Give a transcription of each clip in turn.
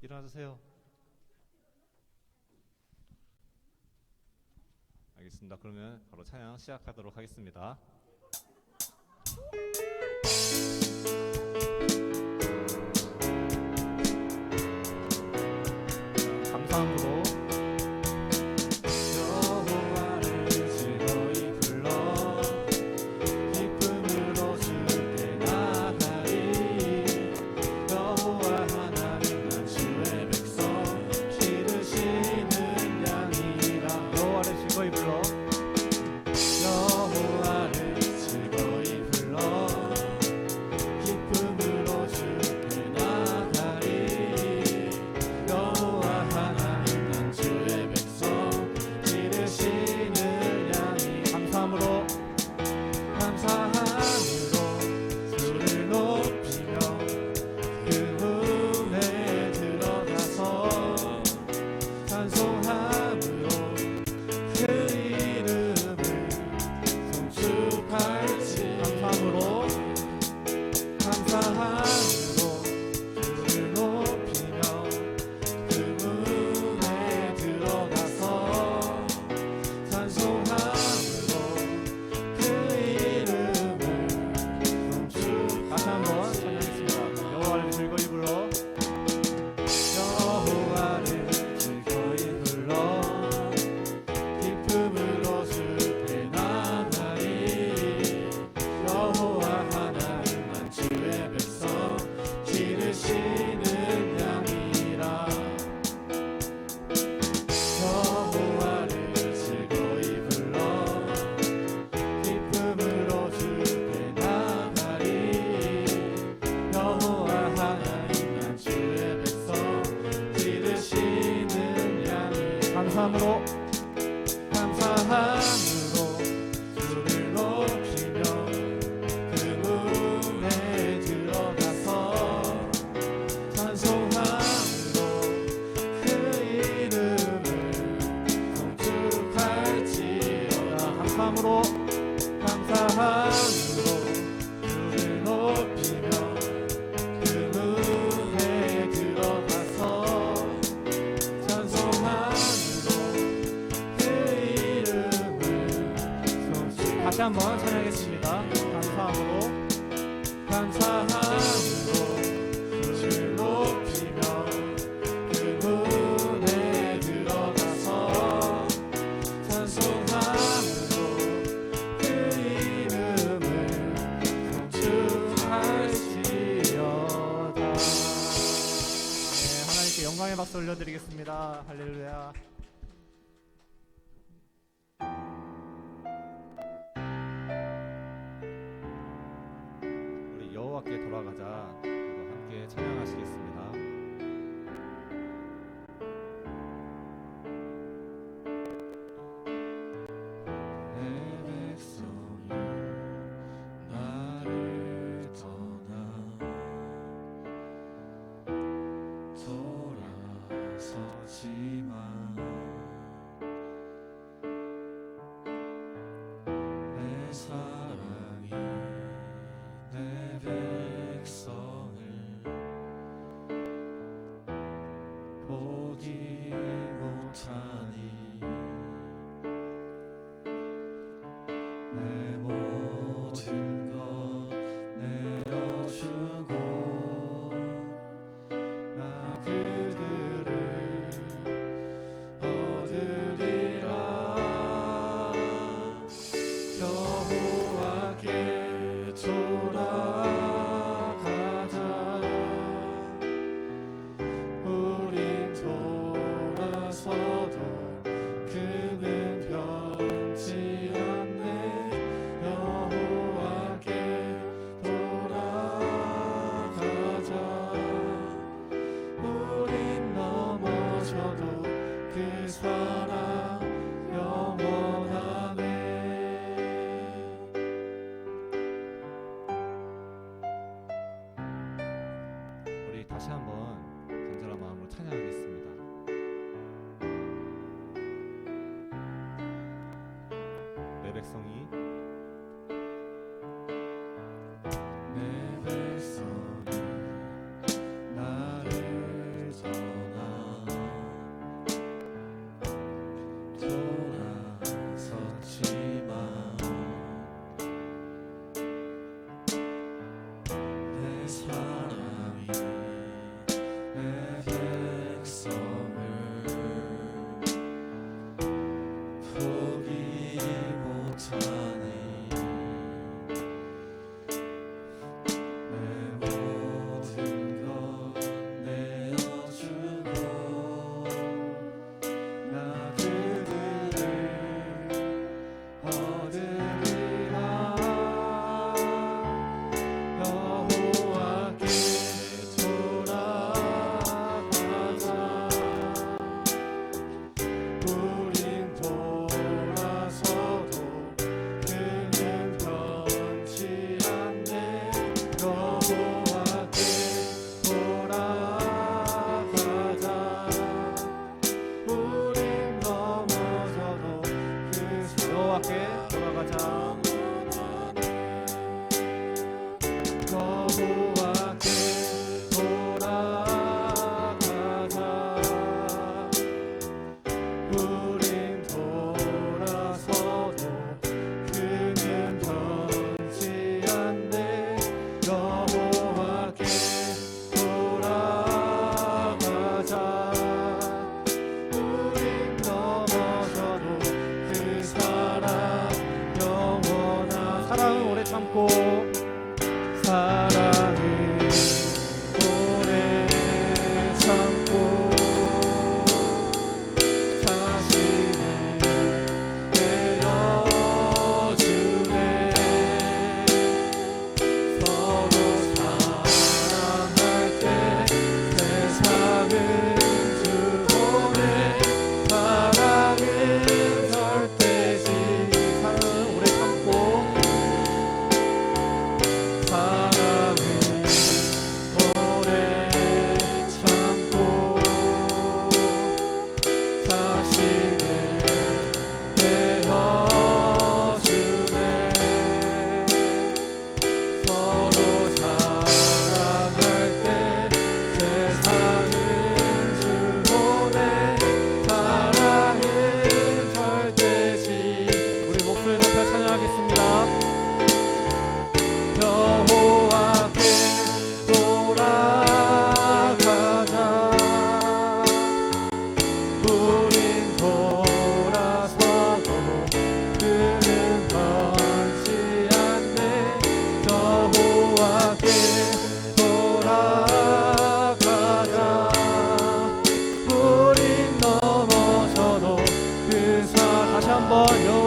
일어나주세요. 알겠습니다. 그러면 바로 찬양 시작하도록 하겠습니다. 감사함으로 감사함으로 감사함으로 주를 높이며 그 문에 들어가서 찬송함으로 그 이름을 성축할지어다. 감사함으로 감사함으로 영광의 박수 올려드리겠습니다. 할렐루야. 다시 한번 간절한 마음으로 찬양하겠습니다. 내 백성이 Lord.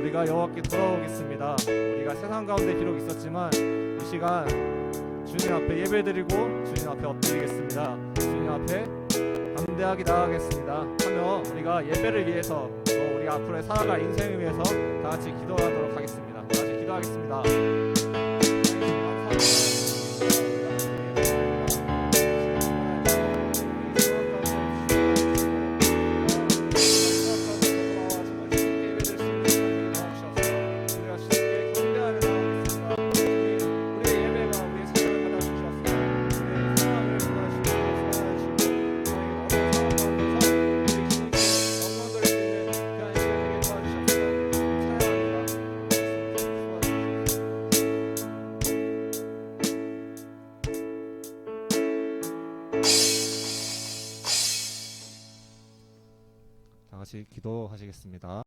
우리가 여호와께 돌아오겠습니다. 우리가 세상 가운데 비록 있었지만 이 시간 주님 앞에 예배드리고 주님 앞에 엎드리겠습니다. 주님 앞에 담대하게 나가겠습니다. 하며 우리가 예배를 위해서 우리 앞으로 살아갈 인생을 위해서 다 같이 기도하도록 하겠습니다. 다 같이 기도하겠습니다. 같이 기도하시겠습니다.